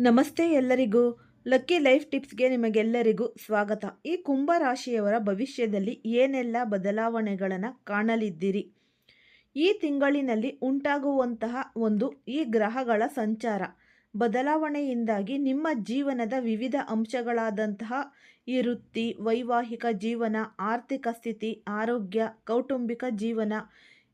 ನಮಸ್ತೆ ಎಲ್ಲರಿಗೂ. Lucky life ಟಿಪ್ಸ್ಗೆ ನಿಮಗೆಲ್ಲರಿಗೂ ಸ್ವಾಗತ. ಈ ಕುಂಭ ರಾಶಿಯವರ ಭವಿಷ್ಯದಲ್ಲಿ ಏನೆಲ್ಲ ಬದಲಾವಣೆಗಳನ್ನು ಕಾಣಲಿದ್ದೀರಿ? ಈ ತಿಂಗಳಿನಲ್ಲಿ ಉಂಟಾಗುವಂತಹ ಒಂದು ಈ ಗ್ರಹಗಳ ಸಂಚಾರ. ಬದಲಾವಣೆಯಿಂದಾಗಿ ನಿಮ್ಮ ಜೀವನದ ವಿವಿಧ ಅಂಶಗಳಾದಂತಹ ಈ ವೃತ್ತಿ, ವೈವಾಹಿಕ ಜೀವನ, ಆರ್ಥಿಕ ಸ್ಥಿತಿ, ಆರೋಗ್ಯ, ಕೌಟುಂಬಿಕ ಜೀವನ,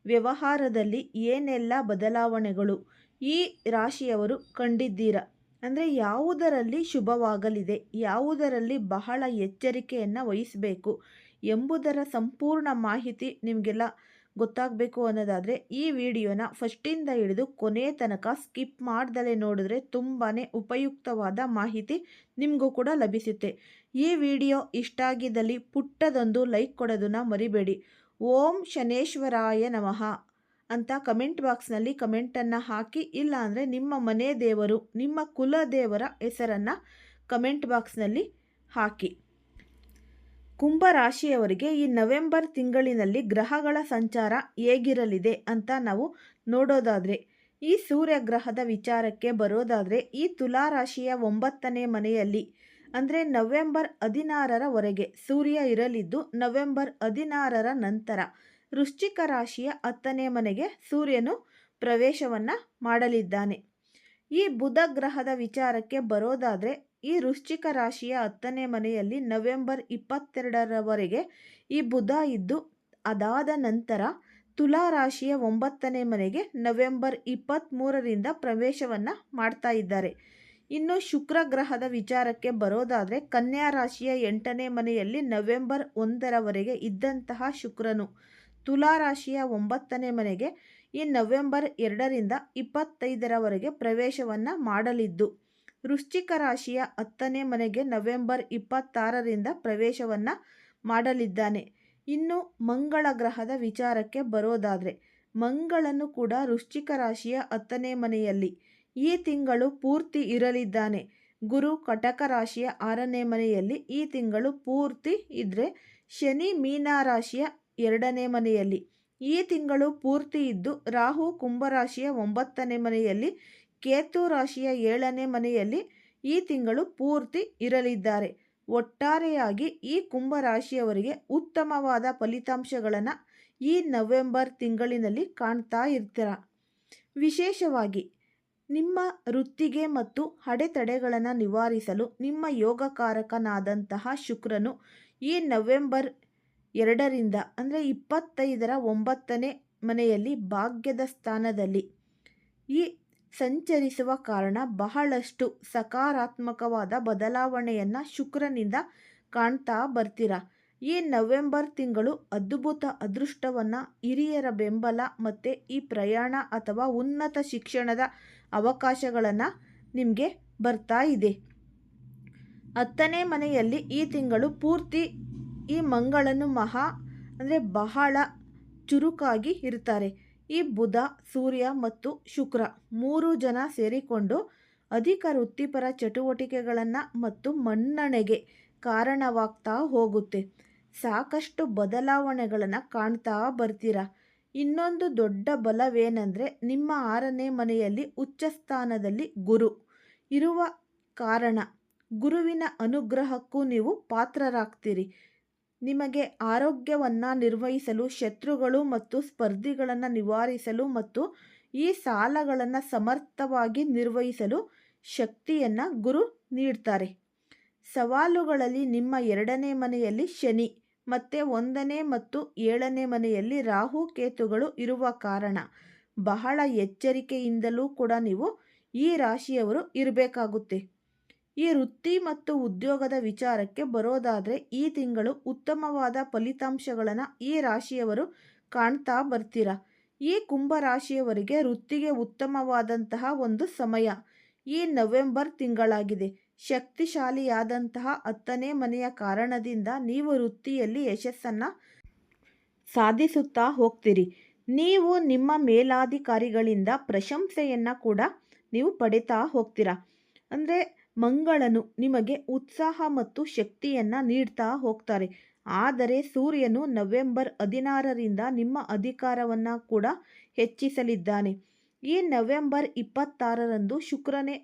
ವ್ಯವಹಾರದಲ್ಲಿ ಏನೆಲ್ಲ ಬದಲಾವಣೆಗಳು ಈ ರಾಶಿಯವರು ಕಂಡಿದ್ದೀರಾ? ಅಂದರೆ ಯಾವುದರಲ್ಲಿ ಶುಭವಾಗಲಿದೆ, ಯಾವುದರಲ್ಲಿ ಬಹಳ ಎಚ್ಚರಿಕೆಯನ್ನು ವಹಿಸಬೇಕು ಎಂಬುದರ ಸಂಪೂರ್ಣ ಮಾಹಿತಿ ನಿಮಗೆಲ್ಲ ಗೊತ್ತಾಗಬೇಕು ಅನ್ನೋದಾದರೆ ಈ ವಿಡಿಯೋನ ಫಸ್ಟಿಂದ ಹಿಡಿದು ಕೊನೆ ತನಕ ಸ್ಕಿಪ್ ಮಾಡ್ದಲೇ ನೋಡಿದ್ರೆ ತುಂಬಾ ಉಪಯುಕ್ತವಾದ ಮಾಹಿತಿ ನಿಮಗೂ ಕೂಡ ಲಭಿಸುತ್ತೆ. ಈ ವಿಡಿಯೋ ಇಷ್ಟ ಆಗಿದ್ದಲ್ಲಿ ಪುಟ್ಟದೊಂದು ಲೈಕ್ ಕೊಡೋದನ್ನು ಮರಿಬೇಡಿ. ಓಂ ಶನೇಶ್ವರಾಯ ನಮಃ. ಅಂತ ಕಮೆಂಟ್ ಬಾಕ್ಸ್ನಲ್ಲಿ ಕಮೆಂಟನ್ನು ಹಾಕಿ, ಇಲ್ಲ ಅಂದರೆ ನಿಮ್ಮ ಮನೆ ದೇವರು, ನಿಮ್ಮ ಕುಲ ದೇವರ ಹೆಸರನ್ನು ಕಮೆಂಟ್ ಬಾಕ್ಸ್ನಲ್ಲಿ ಹಾಕಿ. ಕುಂಭ ರಾಶಿಯವರಿಗೆ ಈ ನವೆಂಬರ್ ತಿಂಗಳಿನಲ್ಲಿ ಗ್ರಹಗಳ ಸಂಚಾರ ಹೇಗಿರಲಿದೆ ಅಂತ ನಾವು ನೋಡೋದಾದರೆ, ಈ ಸೂರ್ಯಗ್ರಹದ ವಿಚಾರಕ್ಕೆ ಬರೋದಾದರೆ, ಈ ತುಲಾ ರಾಶಿಯ ಒಂಬತ್ತನೇ ಮನೆಯಲ್ಲಿ, ಅಂದರೆ ನವೆಂಬರ್ ಹದಿನಾರರವರೆಗೆ ಸೂರ್ಯ ಇರಲಿದ್ದು ನವೆಂಬರ್ ಹದಿನಾರರ ನಂತರ ವೃಶ್ಚಿಕ ರಾಶಿಯ ಹತ್ತನೇ ಮನೆಗೆ ಸೂರ್ಯನು ಪ್ರವೇಶವನ್ನು ಮಾಡಲಿದ್ದಾನೆ. ಈ ಬುಧ ಗ್ರಹದ ವಿಚಾರಕ್ಕೆ ಬರೋದಾದರೆ, ಈ ವೃಶ್ಚಿಕ ರಾಶಿಯ ಹತ್ತನೇ ಮನೆಯಲ್ಲಿ ನವೆಂಬರ್ ಇಪ್ಪತ್ತೆರಡರವರೆಗೆ ಈ ಬುಧ ಇದ್ದು, ಅದಾದ ನಂತರ ತುಲಾ ರಾಶಿಯ ಒಂಬತ್ತನೇ ಮನೆಗೆ ನವೆಂಬರ್ ಇಪ್ಪತ್ತ್ಮೂರರಿಂದ ಪ್ರವೇಶವನ್ನು ಮಾಡ್ತಾ ಇದ್ದಾರೆ. ಇನ್ನು ಶುಕ್ರ ಗ್ರಹದ ವಿಚಾರಕ್ಕೆ ಬರೋದಾದರೆ, ಕನ್ಯಾ ರಾಶಿಯ ಎಂಟನೇ ಮನೆಯಲ್ಲಿ ನವೆಂಬರ್ ಒಂದರವರೆಗೆ ಇದ್ದಂತಹ ಶುಕ್ರನು ತುಲಾ ರಾಶಿಯ ಒಂಬತ್ತನೇ ಮನೆಗೆ ಈ ನವೆಂಬರ್ ಎರಡರಿಂದ ಇಪ್ಪತ್ತೈದರವರೆಗೆ ಪ್ರವೇಶವನ್ನು ಮಾಡಲಿದ್ದು, ವೃಶ್ಚಿಕ ರಾಶಿಯ ಹತ್ತನೇ ಮನೆಗೆ ನವೆಂಬರ್ ಇಪ್ಪತ್ತಾರರಿಂದ ಪ್ರವೇಶವನ್ನು ಮಾಡಲಿದ್ದಾನೆ. ಇನ್ನು ಮಂಗಳ ಗ್ರಹದ ವಿಚಾರಕ್ಕೆ ಬರೋದಾದರೆ, ಮಂಗಳನು ಕೂಡ ವೃಶ್ಚಿಕ ರಾಶಿಯ ಹತ್ತನೇ ಮನೆಯಲ್ಲಿ. ಈ ತಿಂಗಳು ಪೂರ್ತಿ ಇರಲಿದ್ದಾನೆ. ಗುರು ಕಟಕ ರಾಶಿಯ ಆರನೇ ಮನೆಯಲ್ಲಿ ಈ ತಿಂಗಳು ಪೂರ್ತಿ ಇದ್ದರೆ ಶನಿ ಮೀನ ರಾಶಿಯ ಎರಡನೇ ಮನೆಯಲ್ಲಿ. ಈ ತಿಂಗಳು ಪೂರ್ತಿ ಇದ್ದು, ರಾಹು ಕುಂಭರಾಶಿಯ ಒಂಬತ್ತನೇ ಮನೆಯಲ್ಲಿ, ಕೇತು ರಾಶಿಯ ಏಳನೇ ಮನೆಯಲ್ಲಿ ಈ ತಿಂಗಳು ಪೂರ್ತಿ ಇರಲಿದ್ದಾರೆ. ಒಟ್ಟಾರೆಯಾಗಿ ಈ ಕುಂಭರಾಶಿಯವರಿಗೆ ಉತ್ತಮವಾದ ಫಲಿತಾಂಶಗಳನ್ನು ಈ ನವೆಂಬರ್ ತಿಂಗಳಿನಲ್ಲಿ ಕಾಣ್ತಾ ಇರ್ತೀರ? ವಿಶೇಷವಾಗಿ, ನಿಮ್ಮ ವೃತ್ತಿಗೆ ಮತ್ತು ಅಡೆತಡೆಗಳನ್ನು ನಿವಾರಿಸಲು ನಿಮ್ಮ ಯೋಗಕಾರಕನಾದಂತಹ ಶುಕ್ರನು ಈ ನವೆಂಬರ್ ಎರಡರಿಂದ, ಅಂದರೆ ಇಪ್ಪತ್ತೈದರ ಒಂಬತ್ತನೇ ಮನೆಯಲ್ಲಿ ಭಾಗ್ಯದ ಸ್ಥಾನದಲ್ಲಿ. ಈ ಸಂಚರಿಸುವ ಕಾರಣ ಬಹಳಷ್ಟು ಸಕಾರಾತ್ಮಕವಾದ ಬದಲಾವಣೆಯನ್ನು ಶುಕ್ರನಿಂದ ಕಾಣ್ತಾ ಬರ್ತೀರ? ಈ ನವೆಂಬರ್ ತಿಂಗಳು ಅದ್ಭುತ ಅದೃಷ್ಟವನ್ನು ಹಿರಿಯರ ಬೆಂಬಲ ಮತ್ತು ಈ ಪ್ರಯಾಣ ಅಥವಾ ಉನ್ನತ ಶಿಕ್ಷಣದ ಅವಕಾಶಗಳನ್ನು ನಿಮಗೆ ಬರ್ತಾ ಇದೆ. ಹತ್ತನೇ ಮನೆಯಲ್ಲಿ ಈ ತಿಂಗಳು ಪೂರ್ತಿ ಈ ಮಂಗಳನು ಮಹಾ, ಅಂದರೆ ಬಹಳ ಚುರುಕಾಗಿ ಇರ್ತಾರೆ. ಈ ಬುಧ, ಸೂರ್ಯ ಮತ್ತು ಶುಕ್ರ ಮೂರು ಜನ ಸೇರಿಕೊಂಡು ಅಧಿಕ ವೃತ್ತಿಪರ ಚಟುವಟಿಕೆಗಳನ್ನು ಮತ್ತು ಮನ್ನಣೆಗೆ ಕಾರಣವಾಗ್ತಾ ಹೋಗುತ್ತೆ. ಸಾಕಷ್ಟು ಬದಲಾವಣೆಗಳನ್ನು ಕಾಣ್ತಾ ಬರ್ತೀರ? ಇನ್ನೊಂದು ದೊಡ್ಡ ಬಲವೇನೆಂದರೆ ನಿಮ್ಮ ಆರನೇ ಮನೆಯಲ್ಲಿ ಉಚ್ಚ ಸ್ಥಾನದಲ್ಲಿ ಗುರು ಇರುವ ಕಾರಣ. ಗುರುವಿನ ಅನುಗ್ರಹಕ್ಕೂ ನೀವು ಪಾತ್ರರಾಗ್ತೀರಿ. ನಿಮಗೆ ಆರೋಗ್ಯವನ್ನು ನಿರ್ವಹಿಸಲು, ಶತ್ರುಗಳು ಮತ್ತು ಸ್ಪರ್ಧಿಗಳನ್ನು ನಿವಾರಿಸಲು ಮತ್ತು ಈ ಸಾಲಗಳನ್ನು ಸಮರ್ಥವಾಗಿ ನಿರ್ವಹಿಸಲು ಶಕ್ತಿಯನ್ನು ಗುರು ನೀಡ್ತಾರೆ. ಸವಾಲುಗಳಲ್ಲಿ ನಿಮ್ಮ ಎರಡನೇ ಮನೆಯಲ್ಲಿ ಶನಿ, ಮತ್ತು ಒಂದನೇ ಮತ್ತು ಏಳನೇ ಮನೆಯಲ್ಲಿ ರಾಹು ಕೇತುಗಳು ಇರುವ ಕಾರಣ ಬಹಳ ಎಚ್ಚರಿಕೆಯಿಂದಲೂ ಕೂಡ ನೀವು ಈ ರಾಶಿಯವರು ಇರಬೇಕಾಗುತ್ತೆ. ಈ ವೃತ್ತಿ ಮತ್ತು ಉದ್ಯೋಗದ ವಿಚಾರಕ್ಕೆ ಬರೋದಾದರೆ ಈ ತಿಂಗಳು ಉತ್ತಮವಾದ ಫಲಿತಾಂಶಗಳನ್ನು ಈ ರಾಶಿಯವರು ಕಾಣ್ತಾ ಬರ್ತೀರ? ಈ ಕುಂಭ ರಾಶಿಯವರಿಗೆ ವೃತ್ತಿಗೆ ಉತ್ತಮವಾದಂತಹ ಒಂದು ಸಮಯ. ಈ ನವೆಂಬರ್ ತಿಂಗಳಾಗಿದೆ. ಶಕ್ತಿಶಾಲಿಯಾದಂತಹ ಹತ್ತನೇ ಮನೆಯ ಕಾರಣದಿಂದ ನೀವು ವೃತ್ತಿಯಲ್ಲಿ ಯಶಸ್ಸನ್ನು ಸಾಧಿಸುತ್ತಾ ಹೋಗ್ತೀರಿ. ನೀವು ನಿಮ್ಮ ಮೇಲಾಧಿಕಾರಿಗಳಿಂದ ಪ್ರಶಂಸೆಯನ್ನು ಕೂಡ ನೀವು ಪಡಿತಾ ಹೋಗ್ತೀರಾ? ಅಂದರೆ ಮಂಗಳನು ನಿಮಗೆ ಉತ್ಸಾಹ ಮತ್ತು ಶಕ್ತಿಯನ್ನು ನೀಡ್ತಾ ಹೋಗ್ತಾರೆ. ಆದರೆ ಸೂರ್ಯನು ನವೆಂಬರ್ ಹದಿನಾರರಿಂದ ನಿಮ್ಮ ಅಧಿಕಾರವನ್ನು ಕೂಡ ಹೆಚ್ಚಿಸಲಿದ್ದಾನೆ. ಈ ನವೆಂಬರ್ ಇಪ್ಪತ್ತಾರರಂದು ಶುಕ್ರನೇ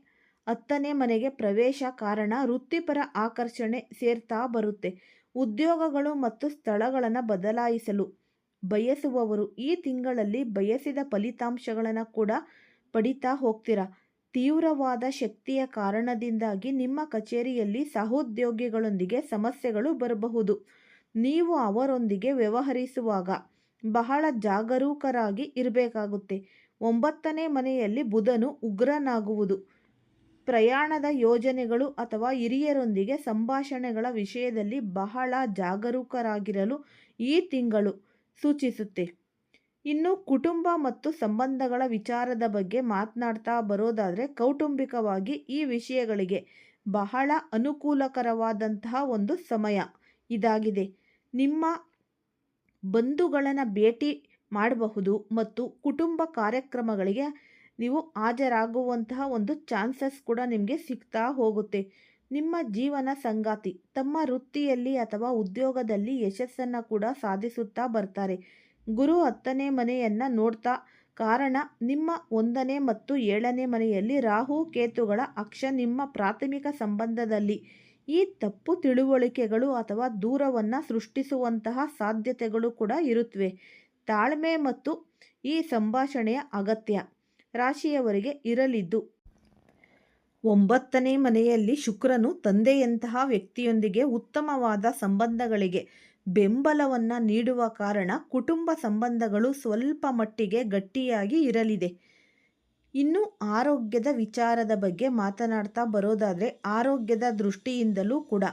ಹತ್ತನೇ ಮನೆಗೆ ಪ್ರವೇಶ ಕಾರಣ ವೃತ್ತಿಪರ ಆಕರ್ಷಣೆ ಸೇರ್ತಾ ಬರುತ್ತೆ. ಉದ್ಯೋಗಗಳು ಮತ್ತು ಸ್ಥಳಗಳನ್ನು ಬದಲಾಯಿಸಲು ಬಯಸುವವರು ಈ ತಿಂಗಳಲ್ಲಿ ಬಯಸಿದ ಫಲಿತಾಂಶಗಳನ್ನು ಕೂಡ ಪಡಿತಾ ಹೋಗ್ತೀರಾ? ತೀವ್ರವಾದ ಶಕ್ತಿಯ ಕಾರಣದಿಂದಾಗಿ ನಿಮ್ಮ ಕಚೇರಿಯಲ್ಲಿ ಸಹೋದ್ಯೋಗಿಗಳೊಂದಿಗೆ ಸಮಸ್ಯೆಗಳು ಬರಬಹುದು. ನೀವು ಅವರೊಂದಿಗೆ ವ್ಯವಹರಿಸುವಾಗ ಬಹಳ ಜಾಗರೂಕರಾಗಿ ಇರಬೇಕಾಗುತ್ತೆ. ಒಂಬತ್ತನೇ ಮನೆಯಲ್ಲಿ ಬುಧನು ಉಗ್ರನಾಗುವುದು. ಪ್ರಯಾಣದ ಯೋಜನೆಗಳು ಅಥವಾ ಹಿರಿಯರೊಂದಿಗೆ ಸಂಭಾಷಣೆಗಳ ವಿಷಯದಲ್ಲಿ ಬಹಳ ಜಾಗರೂಕರಾಗಿರಲು ಈ ತಿಂಗಳು ಸೂಚಿಸುತ್ತೆ. ಇನ್ನು ಕುಟುಂಬ ಮತ್ತು ಸಂಬಂಧಗಳ ವಿಚಾರದ ಬಗ್ಗೆ ಮಾತನಾಡ್ತಾ ಬರೋದಾದರೆ ಕೌಟುಂಬಿಕವಾಗಿ ಈ ವಿಷಯಗಳಿಗೆ ಬಹಳ ಅನುಕೂಲಕರವಾದಂತಹ ಒಂದು ಸಮಯ ಇದಾಗಿದೆ. ನಿಮ್ಮ ಬಂಧುಗಳನ್ನು ಭೇಟಿ ಮಾಡಬಹುದು ಮತ್ತು ಕುಟುಂಬ ಕಾರ್ಯಕ್ರಮಗಳಿಗೆ ನೀವು ಹಾಜರಾಗುವಂತಹ ಒಂದು ಚಾನ್ಸಸ್ ಕೂಡ ನಿಮಗೆ ಸಿಗ್ತಾ ಹೋಗುತ್ತೆ. ನಿಮ್ಮ ಜೀವನ ಸಂಗಾತಿ, ತಮ್ಮ ವೃತ್ತಿಯಲ್ಲಿ ಅಥವಾ ಉದ್ಯೋಗದಲ್ಲಿ ಯಶಸ್ಸನ್ನು ಕೂಡ ಸಾಧಿಸುತ್ತಾ ಬರ್ತಾರೆ. ಗುರು ಹತ್ತನೇ ಮನೆಯನ್ನು ನೋಡ್ತಾ, ಕಾರಣ ನಿಮ್ಮ ಒಂದನೇ ಮತ್ತು ಏಳನೇ ಮನೆಯಲ್ಲಿ ರಾಹು ಕೇತುಗಳ ಅಕ್ಷ ನಿಮ್ಮ ಪ್ರಾಥಮಿಕ ಸಂಬಂಧದಲ್ಲಿ. ಈ ತಪ್ಪು ತಿಳುವಳಿಕೆಗಳು ಅಥವಾ ದೂರವನ್ನು ಸೃಷ್ಟಿಸುವಂತಹ ಸಾಧ್ಯತೆಗಳು ಕೂಡ ಇರುತ್ತವೆ ತಾಳ್ಮೆ ಮತ್ತು ಈ ಸಂಭಾಷಣೆಯ ಅಗತ್ಯ. ರಾಶಿಯವರಿಗೆ ಇರಲಿದ್ದು. ಒಂಬತ್ತನೇ ಮನೆಯಲ್ಲಿ ಶುಕ್ರನು ತಂದೆಯಂತಹ ವ್ಯಕ್ತಿಯೊಂದಿಗೆ ಉತ್ತಮವಾದ ಸಂಬಂಧಗಳಿಗೆ ಬೆಂಬಲವನ್ನು ನೀಡುವ ಕಾರಣ ಕುಟುಂಬ ಸಂಬಂಧಗಳು ಸ್ವಲ್ಪ ಮಟ್ಟಿಗೆ ಗಟ್ಟಿಯಾಗಿ ಇರಲಿದೆ. ಇನ್ನು ಆರೋಗ್ಯದ ವಿಚಾರದ ಬಗ್ಗೆ ಮಾತನಾಡ್ತಾ ಬರೋದಾದರೆ ಆರೋಗ್ಯದ ದೃಷ್ಟಿಯಿಂದಲೂ ಕೂಡ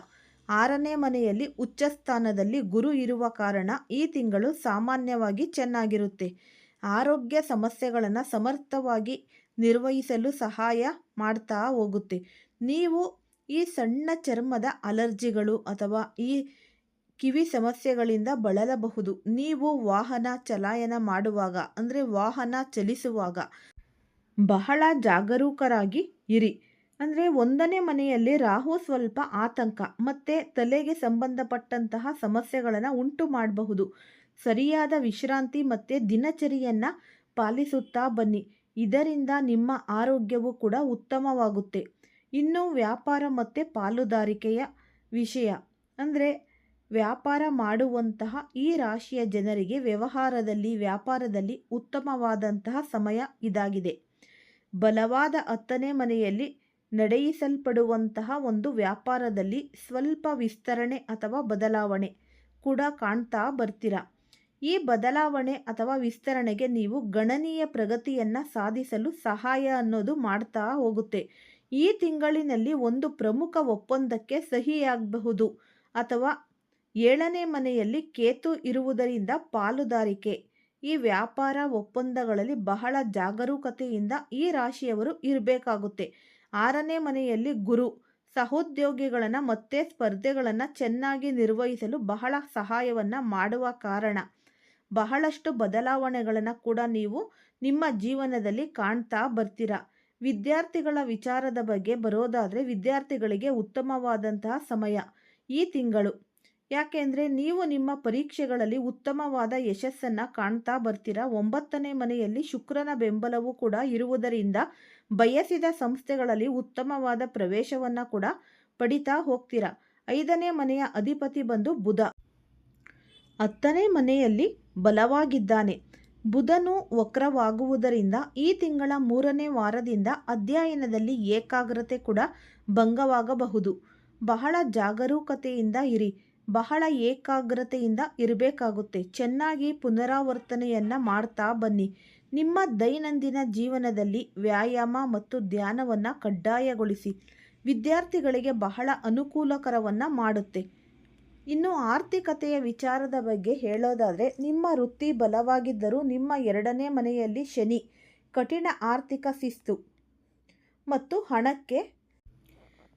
ಆರನೇ ಮನೆಯಲ್ಲಿ ಉಚ್ಚ ಸ್ಥಾನದಲ್ಲಿ ಗುರು ಇರುವ ಕಾರಣ ಈ ತಿಂಗಳು ಸಾಮಾನ್ಯವಾಗಿ ಚೆನ್ನಾಗಿರುತ್ತೆ. ಆರೋಗ್ಯ ಸಮಸ್ಯೆಗಳನ್ನು ಸಮರ್ಥವಾಗಿ ನಿರ್ವಹಿಸಲು ಸಹಾಯ ಮಾಡ್ತಾ ಹೋಗುತ್ತೆ. ನೀವು ಈ ಸಣ್ಣ ಚರ್ಮದ ಅಲರ್ಜಿಗಳು ಅಥವಾ ಈ ಕಿವಿ ಸಮಸ್ಯೆಗಳಿಂದ ಬಳಲಬಹುದು. ನೀವು ವಾಹನ ಚಲಾಯನ ಮಾಡುವಾಗ, ಅಂದರೆ ವಾಹನ ಚಲಿಸುವಾಗ, ಬಹಳ ಜಾಗರೂಕರಾಗಿ ಇರಿ. ಅಂದರೆ ಒಂದನೇ ಮನೆಯಲ್ಲಿ ರಾಹು ಸ್ವಲ್ಪ ಆತಂಕ, ಮತ್ತು ತಲೆಗೆ ಸಂಬಂಧಪಟ್ಟಂತಹ ಸಮಸ್ಯೆಗಳನ್ನು ಉಂಟು ಮಾಡಬಹುದು. ಸರಿಯಾದ ವಿಶ್ರಾಂತಿ ಮತ್ತು ದಿನಚರಿಯನ್ನು ಪಾಲಿಸುತ್ತಾ ಬನ್ನಿ. ಇದರಿಂದ ನಿಮ್ಮ ಆರೋಗ್ಯವು ಕೂಡ ಉತ್ತಮವಾಗುತ್ತೆ. ಇನ್ನು ವ್ಯಾಪಾರ ಮತ್ತು ಪಾಲುದಾರಿಕೆಯ ವಿಷಯ, ಅಂದರೆ ವ್ಯಾಪಾರ ಮಾಡುವಂತಹ ಈ ರಾಶಿಯ ಜನರಿಗೆ ವ್ಯವಹಾರದಲ್ಲಿ, ವ್ಯಾಪಾರದಲ್ಲಿ ಉತ್ತಮವಾದಂತಹ ಸಮಯ ಇದಾಗಿದೆ. ಬಲವಾದ ಹತ್ತನೇ ಮನೆಯಲ್ಲಿ ನಡೆಯಿಸಲ್ಪಡುವಂತಹ ಒಂದು ವ್ಯಾಪಾರದಲ್ಲಿ ಸ್ವಲ್ಪ ವಿಸ್ತರಣೆ ಅಥವಾ ಬದಲಾವಣೆ ಕೂಡ ಕಾಣ್ತಾ ಬರ್ತೀರಾ? ಈ ಬದಲಾವಣೆ ಅಥವಾ ವಿಸ್ತರಣೆಗೆ ನೀವು ಗಣನೀಯ ಪ್ರಗತಿಯನ್ನು ಸಾಧಿಸಲು ಸಹಾಯ ಅನ್ನೋದು ಮಾಡ್ತಾ ಹೋಗುತ್ತೆ. ಈ ತಿಂಗಳಿನಲ್ಲಿ ಒಂದು ಪ್ರಮುಖ ಒಪ್ಪಂದಕ್ಕೆ ಸಹಿಯಾಗಬಹುದು ಅಥವಾ ಏಳನೇ ಮನೆಯಲ್ಲಿ ಕೇತು ಇರುವುದರಿಂದ ಪಾಲುದಾರಿಕೆ. ಈ ವ್ಯಾಪಾರ ಒಪ್ಪಂದಗಳಲ್ಲಿ ಬಹಳ ಜಾಗರೂಕತೆಯಿಂದ ಈ ರಾಶಿಯವರು ಇರಬೇಕಾಗುತ್ತೆ. ಆರನೇ ಮನೆಯಲ್ಲಿ ಗುರು, ಸಹೋದ್ಯೋಗಿಗಳನ್ನು ಮತ್ತೆ ಸ್ಪರ್ಧೆಗಳನ್ನು ಚೆನ್ನಾಗಿ ನಿರ್ವಹಿಸಲು ಬಹಳ ಸಹಾಯವನ್ನು ಮಾಡುವ ಕಾರಣ. ಬಹಳಷ್ಟು ಬದಲಾವಣೆಗಳನ್ನು ಕೂಡ ನೀವು ನಿಮ್ಮ ಜೀವನದಲ್ಲಿ ಕಾಣ್ತಾ ಬರ್ತೀರಾ. ವಿದ್ಯಾರ್ಥಿಗಳ ವಿಚಾರದ ಬಗ್ಗೆ ಬರೋದಾದರೆ ವಿದ್ಯಾರ್ಥಿಗಳಿಗೆ ಉತ್ತಮವಾದಂತಹ ಸಮಯ, ಈ ತಿಂಗಳು. ಯಾಕೆಂದರೆ ನೀವು ನಿಮ್ಮ ಪರೀಕ್ಷೆಗಳಲ್ಲಿ ಉತ್ತಮವಾದ ಯಶಸ್ಸನ್ನು ಕಾಣ್ತಾ ಬರ್ತೀರಾ? ಒಂಬತ್ತನೇ ಮನೆಯಲ್ಲಿ ಶುಕ್ರನ ಬೆಂಬಲವೂ ಕೂಡ ಇರುವುದರಿಂದ ಬಯಸಿದ ಸಂಸ್ಥೆಗಳಲ್ಲಿ ಉತ್ತಮವಾದ ಪ್ರವೇಶವನ್ನು ಕೂಡ ಪಡಿತಾ ಹೋಗ್ತೀರಾ? ಐದನೇ ಮನೆಯ ಅಧಿಪತಿ ಬಂದು ಬುಧ. ಹತ್ತನೇ ಮನೆಯಲ್ಲಿ ಬಲವಾಗಿದ್ದಾನೆ. ಬುಧನು ವಕ್ರವಾಗುವುದರಿಂದ ಈ ತಿಂಗಳ ಮೂರನೇ ವಾರದಿಂದ ಅಧ್ಯಯನದಲ್ಲಿ ಏಕಾಗ್ರತೆ ಕೂಡ ಭಂಗವಾಗಬಹುದು. ಬಹಳ ಜಾಗರೂಕತೆಯಿಂದ ಇರಿ. ಬಹಳ ಏಕಾಗ್ರತೆಯಿಂದ ಇರಬೇಕಾಗುತ್ತೆ. ಚೆನ್ನಾಗಿ ಪುನರಾವರ್ತನೆಯನ್ನು ಮಾಡ್ತಾ ಬನ್ನಿ. ನಿಮ್ಮ ದೈನಂದಿನ ಜೀವನದಲ್ಲಿ ವ್ಯಾಯಾಮ ಮತ್ತು ಧ್ಯಾನವನ್ನು ಕಡ್ಡಾಯಗೊಳಿಸಿ. ವಿದ್ಯಾರ್ಥಿಗಳಿಗೆ ಬಹಳ ಅನುಕೂಲಕರವನ್ನು ಮಾಡುತ್ತೆ. ಇನ್ನು ಆರ್ಥಿಕತೆಯ ವಿಚಾರದ ಬಗ್ಗೆ ಹೇಳೋದಾದರೆ, ನಿಮ್ಮ ವೃತ್ತಿ ಬಲವಾಗಿದ್ದರೂ ನಿಮ್ಮ ಎರಡನೇ ಮನೆಯಲ್ಲಿ ಶನಿ, ಕಠಿಣ ಆರ್ಥಿಕ ಶಿಸ್ತು ಮತ್ತು ಹಣಕ್ಕೆ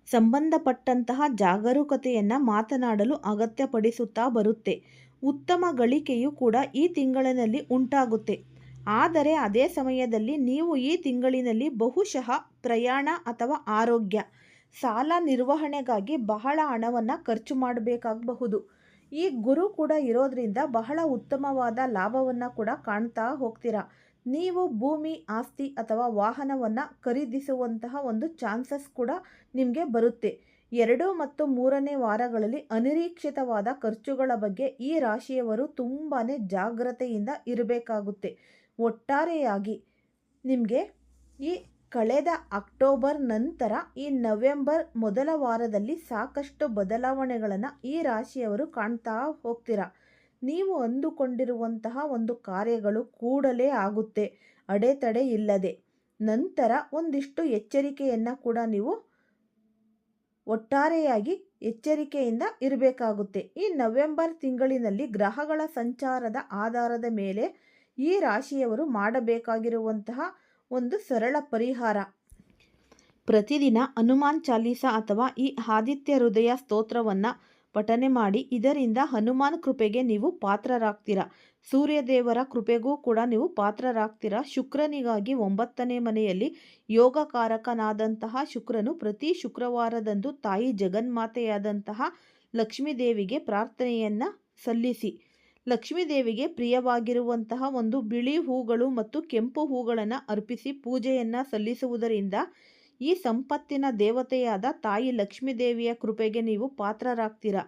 ಸಂಬಂಧಪಟ್ಟಂತಹ ಜಾಗರೂಕತೆಯನ್ನು ಮಾತನಾಡಲು ಅಗತ್ಯಪಡಿಸುತ್ತಾ ಬರುತ್ತೆ. ಉತ್ತಮ ಗಳಿಕೆಯು ಕೂಡ ಈ ತಿಂಗಳಿನಲ್ಲಿ ಉಂಟಾಗುತ್ತೆ. ಆದರೆ ಅದೇ ಸಮಯದಲ್ಲಿ ನೀವು ಈ ತಿಂಗಳಿನಲ್ಲಿ ಬಹುಶಃ ಪ್ರಯಾಣ ಅಥವಾ ಆರೋಗ್ಯ, ಸಾಲ ನಿರ್ವಹಣೆಗಾಗಿ ಬಹಳ ಹಣವನ್ನು ಖರ್ಚು ಮಾಡಬೇಕಾಗಬಹುದು. ಈ ಗುರು ಕೂಡ ಇರೋದ್ರಿಂದ ಬಹಳ ಉತ್ತಮವಾದ ಲಾಭವನ್ನು ಕೂಡ ಕಾಣ್ತಾ ಹೋಗ್ತೀರಾ? ನೀವು ಭೂಮಿ, ಆಸ್ತಿ ಅಥವಾ ವಾಹನವನ್ನು ಖರೀದಿಸುವಂತಹ ಒಂದು ಚಾನ್ಸಸ್ ಕೂಡ ನಿಮಗೆ ಬರುತ್ತೆ. ಎರಡು ಮತ್ತು ಮೂರನೇ ವಾರಗಳಲ್ಲಿ ಅನಿರೀಕ್ಷಿತವಾದ ಖರ್ಚುಗಳ ಬಗ್ಗೆ ಈ ರಾಶಿಯವರು ತುಂಬಾ ಜಾಗ್ರತೆಯಿಂದ ಇರಬೇಕಾಗುತ್ತೆ. ಒಟ್ಟಾರೆಯಾಗಿ ನಿಮಗೆ ಈ ಕಳೆದ ಅಕ್ಟೋಬರ್ ನಂತರ ಈ ನವೆಂಬರ್ ಮೊದಲ ವಾರದಲ್ಲಿ ಸಾಕಷ್ಟು ಬದಲಾವಣೆಗಳನ್ನು ಈ ರಾಶಿಯವರು ಕಾಣ್ತಾ ಹೋಗ್ತೀರಾ? ನೀವು ಅಂದುಕೊಂಡಿರುವಂತಹ ಒಂದು ಕಾರ್ಯಗಳು ಕೂಡಲೇ ಆಗುತ್ತೆ, ಅಡೆತಡೆ ಇಲ್ಲದೆ. ನಂತರ ಒಂದಿಷ್ಟು ಎಚ್ಚರಿಕೆಯನ್ನು ಕೂಡ ನೀವು ಒಟ್ಟಾರೆಯಾಗಿ ಎಚ್ಚರಿಕೆಯಿಂದ ಇರಬೇಕಾಗುತ್ತೆ. ಈ ನವೆಂಬರ್ ತಿಂಗಳಿನಲ್ಲಿ ಗ್ರಹಗಳ ಸಂಚಾರದ ಆಧಾರದ ಮೇಲೆ ಈ ರಾಶಿಯವರು ಮಾಡಬೇಕಾಗಿರುವಂತಹ ಒಂದು ಸರಳ ಪರಿಹಾರ. ಪ್ರತಿದಿನ ಹನುಮಾನ್ ಚಾಲೀಸ ಅಥವಾ ಈ ಆದಿತ್ಯ ಹೃದಯ ಸ್ತೋತ್ರವನ್ನು ಪಠನೆ ಮಾಡಿ, ಇದರಿಂದ ಹನುಮಾನ್ ಕೃಪೆಗೆ ನೀವು ಪಾತ್ರರಾಗ್ತೀರಾ. ಸೂರ್ಯದೇವರ ಕೃಪೆಗೂ ಕೂಡ ನೀವು ಪಾತ್ರರಾಗ್ತೀರಾ. ಶುಕ್ರನಿಗಾಗಿ ಒಂಬತ್ತನೇ ಮನೆಯಲ್ಲಿ ಯೋಗಕಾರಕನಾದಂತಹ ಶುಕ್ರನು ಪ್ರತಿ ಶುಕ್ರವಾರದಂದು ತಾಯಿ ಜಗನ್ಮಾತೆಯಾದಂತಹ ಲಕ್ಷ್ಮೀದೇವಿಗೆ ಪ್ರಾರ್ಥನೆಯನ್ನು ಸಲ್ಲಿಸಿ. ಲಕ್ಷ್ಮೀದೇವಿಗೆ ಪ್ರಿಯವಾಗಿರುವಂತಹ ಒಂದು ಬಿಳಿ ಹೂಗಳು ಮತ್ತು ಕೆಂಪು ಹೂಗಳನ್ನು ಅರ್ಪಿಸಿ ಪೂಜೆಯನ್ನು ಸಲ್ಲಿಸುವುದರಿಂದ ಈ ಸಂಪತ್ತಿನ ದೇವತೆಯಾದ ತಾಯಿ ಲಕ್ಷ್ಮೀದೇವಿಯ ಕೃಪೆಗೆ ನೀವು ಪಾತ್ರರಾಗ್ತೀರಾ?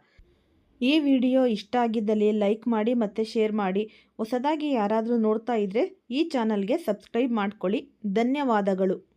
ಈ ವಿಡಿಯೋ ಇಷ್ಟ ಆಗಿದ್ದಲ್ಲಿ ಲೈಕ್ ಮಾಡಿ ಮತ್ತು ಶೇರ್ ಮಾಡಿ. ಹೊಸದಾಗಿ ಯಾರಾದರೂ ನೋಡ್ತಾ ಇದ್ದರೆ ಈ ಚಾನಲ್ಗೆ ಸಬ್ಸ್ಕ್ರೈಬ್ ಮಾಡ್ಕೊಳ್ಳಿ. ಧನ್ಯವಾದಗಳು.